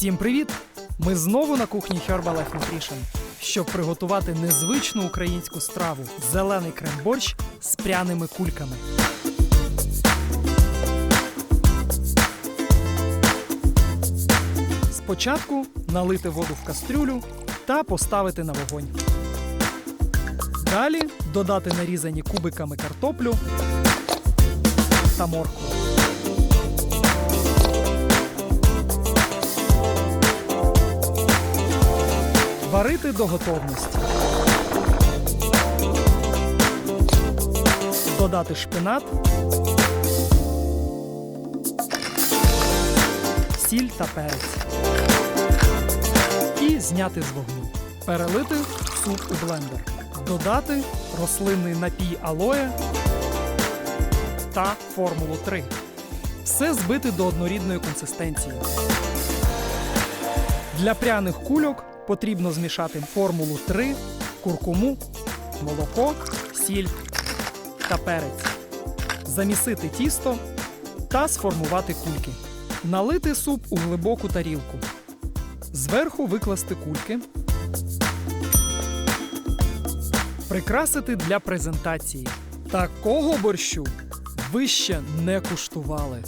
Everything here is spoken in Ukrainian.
Всім привіт! Ми знову на кухні Herbalife Nutrition, щоб приготувати незвичну українську страву зелений крем-борщ з пряними кульками. Спочатку налити воду в кастрюлю та поставити на вогонь. Далі додати нарізані кубиками картоплю та моркву. Варити до готовності. Додати шпинат, сіль та перець. І зняти з вогню. Перелити суп у блендер. Додати рослинний напій алоє та формулу 3. Все збити до однорідної консистенції. Для пряних кульок потрібно змішати формулу 3, куркуму, молоко, сіль та перець. Замісити тісто та сформувати кульки. Налити суп у глибоку тарілку. Зверху викласти кульки. Прикрасити для презентації. Такого борщу ви ще не куштували.